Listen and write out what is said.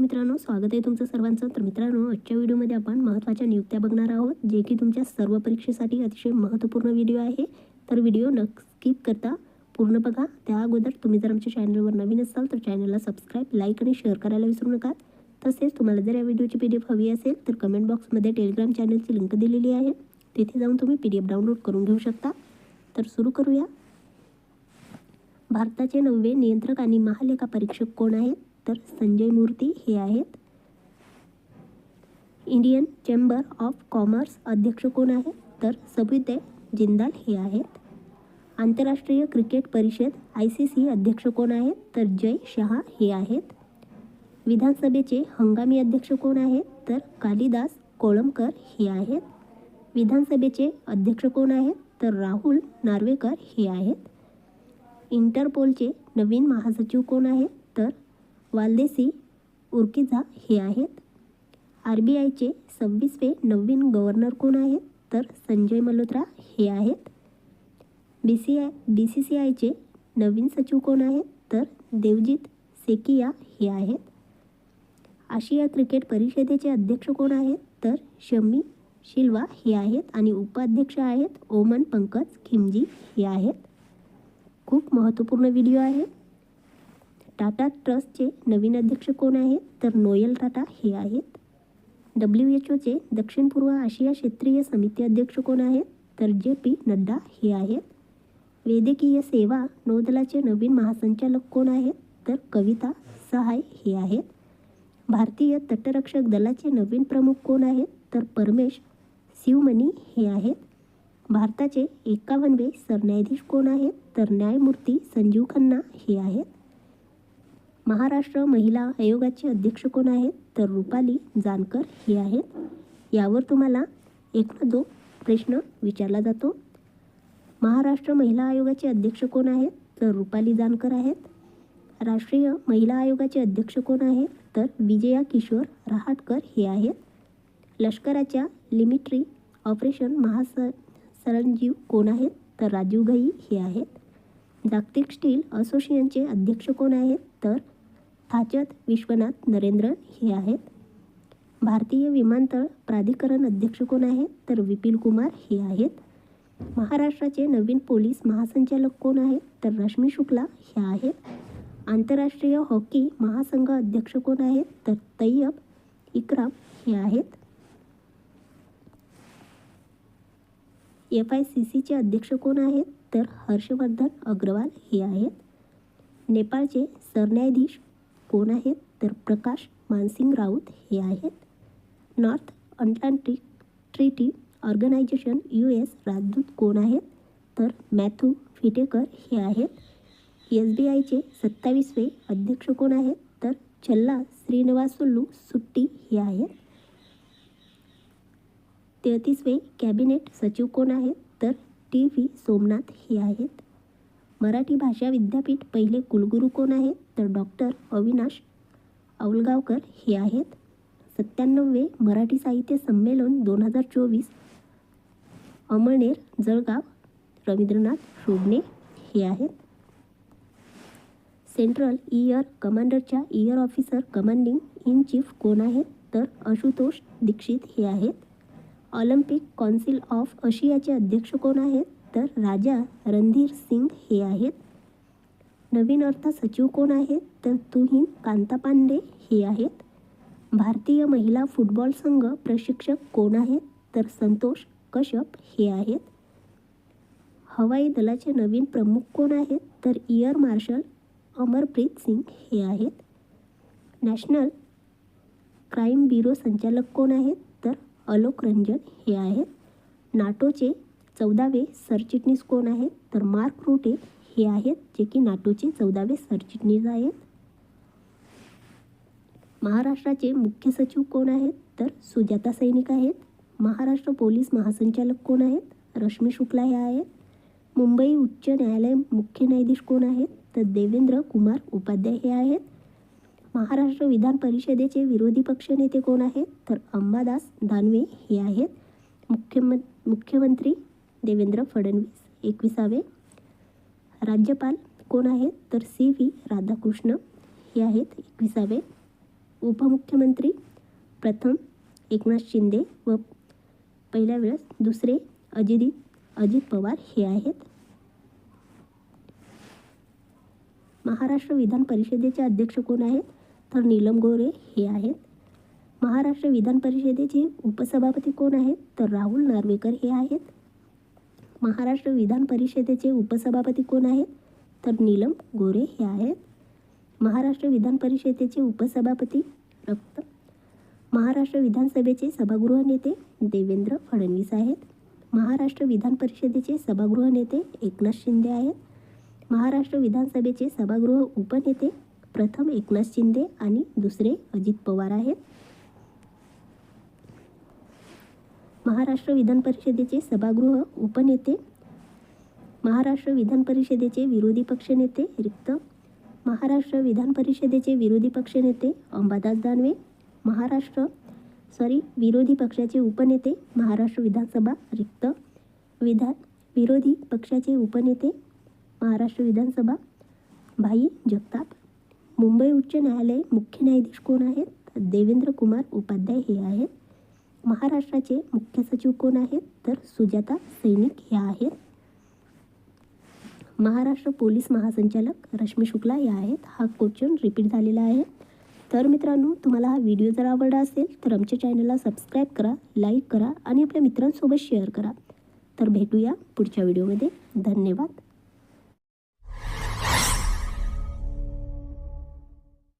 विद्यार्थी मित्रांनो स्वागत आहे तुमचं सर्वांचं. तर मित्रांनो आजच्या व्हिडिओमध्ये आपण महत्त्वाच्या नियुक्त्या बघणार आहोत जे की तुमच्या सर्व परीक्षेसाठी अतिशय महत्त्वपूर्ण व्हिडिओ आहे. तर व्हिडिओ न स्किप करता पूर्ण बघा. त्या अगोदर तुम्ही जर आमच्या चॅनलवर नवीन असाल तर चॅनलला सबस्क्राईब लाईक आणि शेअर करायला विसरू नका. तसेच तुम्हाला जर या व्हिडिओची पी डी एफ हवी असेल तर कमेंट बॉक्समध्ये टेलिग्राम चॅनलची लिंक दिलेली आहे. तिथे जाऊन तुम्ही पी डी एफ डाउनलोड करून घेऊ शकता. तर सुरू करूया. भारताचे नववे नियंत्रक आणि महालेखा परीक्षक कोण आहेत? डॉक्टर संजय मूर्ती हे आहेत. इंडियन चेंबर ऑफ कॉमर्स अध्यक्ष कोण आहेत? तर सभुदय जिंदाल हे आहेत. आंतरराष्ट्रीय क्रिकेट परिषद आय सी सी अध्यक्ष कोण आहेत? तर जय शहा हे आहेत. विधानसभेचे हंगामी अध्यक्ष कोण आहेत? तर कालिदास कोळंबकर हे आहेत. विधानसभेचे अध्यक्ष कोण आहेत? तर राहुल नार्वेकर हे आहेत. इंटरपोलचे नवीन महासचिव कोण आहेत? तर वालदेसी उर्किझा हे आहेत. आर बी आयचे सव्वीसवे नवीन गव्हर्नर कोण आहेत? तर संजय मल्होत्रा हे आहेत. B C I B C C आयचे नवीन सचिव कोण आहेत? तर देवजित सेकिया हे आहेत. आशिया क्रिकेट परिषदेचे अध्यक्ष कोण आहेत? तर शमी शिल्वा हे आहेत आणि उपाध्यक्ष आहेत ओमन पंकज खिमजी हे आहेत. खूप महत्त्वपूर्ण व्हिडिओ आहे. टाटा ट्रस्टचे नवीन अध्यक्ष कोण आहेत? तर नोयल टाटा हे आहेत. डब्ल्यू एच ओचे दक्षिण पूर्व आशिया क्षेत्रीय समिती अध्यक्ष कोण आहेत? तर जे पी नड्डा हे आहेत. वैद्यकीय सेवा नौदलाचे नवीन महासंचालक कोण आहेत? तर कविता सहाय हे आहेत. भारतीय तटरक्षक दलाचे नवीन प्रमुख कोण आहेत? तर परमेश शिवमणी हे आहेत. भारताचे एकावन्नवे सरन्यायाधीश कोण आहेत? तर न्यायमूर्ती संजीव खन्ना हे आहेत. महाराष्ट्र महिला आयोगाचे अध्यक्ष कोण आहेत? तर रुपाली जानकर हे आहेत. यावर तुम्हाला एक ना दो प्रश्न विचारला जातो. महाराष्ट्र महिला आयोगाचे अध्यक्ष कोण आहेत? तर रुपाली जानकर आहेत. राष्ट्रीय महिला आयोगाचे अध्यक्ष कोण आहेत? तर विजया किशोर रहाटकर हे आहेत. लष्कराच्या लिमिटरी ऑपरेशन महास सरंजीव कोण आहेत? तर राजीव घई हे आहेत. जागतिक स्टील असोसिएशनचे अध्यक्ष कोण आहेत? तर थाचत विश्वनाथ नरेंद्र हे आहेत. भारतीय विमानतळ प्राधिकरण अध्यक्ष कोण आहेत? तर विपिल कुमार हे आहेत. महाराष्ट्राचे नवीन पोलीस महासंचालक कोण आहेत? तर रश्मी शुक्ला हे आहेत. आंतरराष्ट्रीय हॉकी महासंघ अध्यक्ष कोण आहेत? तर तय्यब इक्राम हे आहेत. एफ आय सी सीचे अध्यक्ष कोण आहेत? तर हर्षवर्धन अग्रवाल हे आहेत. नेपाळचे सरन्यायाधीश कोण आहेत? तर प्रकाश मानसिंग राऊत हे आहेत. North Atlantic Treaty Organization U S राजदूत कोण आहेत? तर मॅथू फिटेकर हे आहेत. एस बी आयचे सत्तावीसवे अध्यक्ष कोण आहेत? तर छल्ला श्रीनिवासुल्लू सुट्टी हे आहेत. तेहतीसवे कॅबिनेट सचिव कोण आहेत? तर टी व्ही सोमनाथ हे आहेत. मराठी भाषा विद्यापीठ पहिले कुलगुरू कोण आहेत? तर डॉक्टर अविनाश औलगावकर हे आहेत. सत्त्याण्णववे मराठी साहित्य संमेलन दोन हजार चोवीस. अमळनेर जळगाव रवींद्रनाथ शोभणे हे आहेत. Central air कमांडरच्या air officer commanding in chief कोण आहेत? तर आशुतोष दीक्षित हे आहेत. ऑलिम्पिक कौन्सिल ऑफ आशियाचे अध्यक्ष कोण आहेत? तर राजा रणधीर सिंग हे आहेत. नवीन अर्थ सचिव कोण आहेत? तर तुहीन कांता पांडे हे आहेत. भारतीय महिला फुटबॉल संघ प्रशिक्षक कोण आहेत? तर संतोष कश्यप हे आहेत. हवाई दलाचे नवीन प्रमुख कोण आहेत? तर इयर मार्शल अमरप्रीत सिंग हे आहेत. नॅशनल क्राईम ब्युरो संचालक कोण आहेत? तर अलोक रंजन हे आहेत. नाटोचे चौदावे सरचिटणीस कोण आहेत? तर मार्क रुटे हे आहेत जे की नाटोचे चौदावे सरचिटणीस आहेत. महाराष्ट्राचे मुख्य सचिव कोण आहेत? तर सुजाता सैनिक आहेत. महाराष्ट्र पोलीस महासंचालक कोण आहेत? रश्मी शुक्ला हे आहेत. मुंबई उच्च न्यायालय मुख्य न्यायाधीश कोण आहेत? तर देवेंद्र कुमार उपाध्याय हे आहेत. महाराष्ट्र विधान परिषदेचे विरोधी पक्षनेते कोण आहेत? तर अंबादास दानवे हे आहेत. मुख्यम मुख्यमंत्री देवेंद्र फडणवीस एकविसावे. राज्यपाल कोण आहेत? तर सी व्ही राधाकृष्ण हे आहेत एकविसावे. उपमुख्यमंत्री प्रथम एकनाथ शिंदे व पहिल्या वेळेस दुसरे अजित अजित पवार हे आहेत. महाराष्ट्र विधान परिषदेचे अध्यक्ष कोण आहेत? तर नीलम गोरे हे आहेत. महाराष्ट्र विधान परिषदेचे उपसभापती कोण आहेत? तर राहुल नार्वेकर हे आहेत. महाराष्ट्र विधान परिषदेचे उपसभापती कोण आहेत? तर नीलम गोरे हे आहेत. महाराष्ट्र विधान परिषदेचे उपसभापती रक्त. महाराष्ट्र विधानसभेचे सभागृह नेते देवेंद्र फडणवीस आहेत. महाराष्ट्र विधान परिषदेचे सभागृह नेते एकनाथ शिंदे आहेत. महाराष्ट्र विधानसभेचे सभागृह उपनेते प्रथम एकनाथ शिंदे आणि दुसरे अजित पवार आहेत. महाराष्ट्र विधान परिषदेचे सभागृह उपनेते महाराष्ट्र विधान परिषदेचे विरोधी पक्षनेते रिक्त महाराष्ट्र विधान परिषदेचे विरोधी पक्षनेते अंबादास दानवे महाराष्ट्र सॉरी विरोधी पक्षाचे उपनेते महाराष्ट्र विधानसभा रिक्त विधान विरोधी पक्षाचे उपनेते महाराष्ट्र विधानसभा भाई जगताप मुंबई उच्च न्यायालय मुख्य न्यायाधीश कोण आहेत? देवेंद्र कुमार उपाध्याय हे आहेत. महाराष्ट्राचे मुख्य सचिव कोण आहेत? तर सुजाता सैनिक ह्या आहेत. महाराष्ट्र पोलीस महासंचालक रश्मी शुक्ला या आहेत. हा क्वेश्चन रिपीट झालेला आहे. तर मित्रांनो तुम्हाला हा व्हिडिओ जर आवडला असेल तर आमच्या चॅनलला सबस्क्राईब करा लाईक करा आणि आपल्या मित्रांसोबत शेअर करा. तर भेटूया पुढच्या व्हिडिओमध्ये धन्यवाद.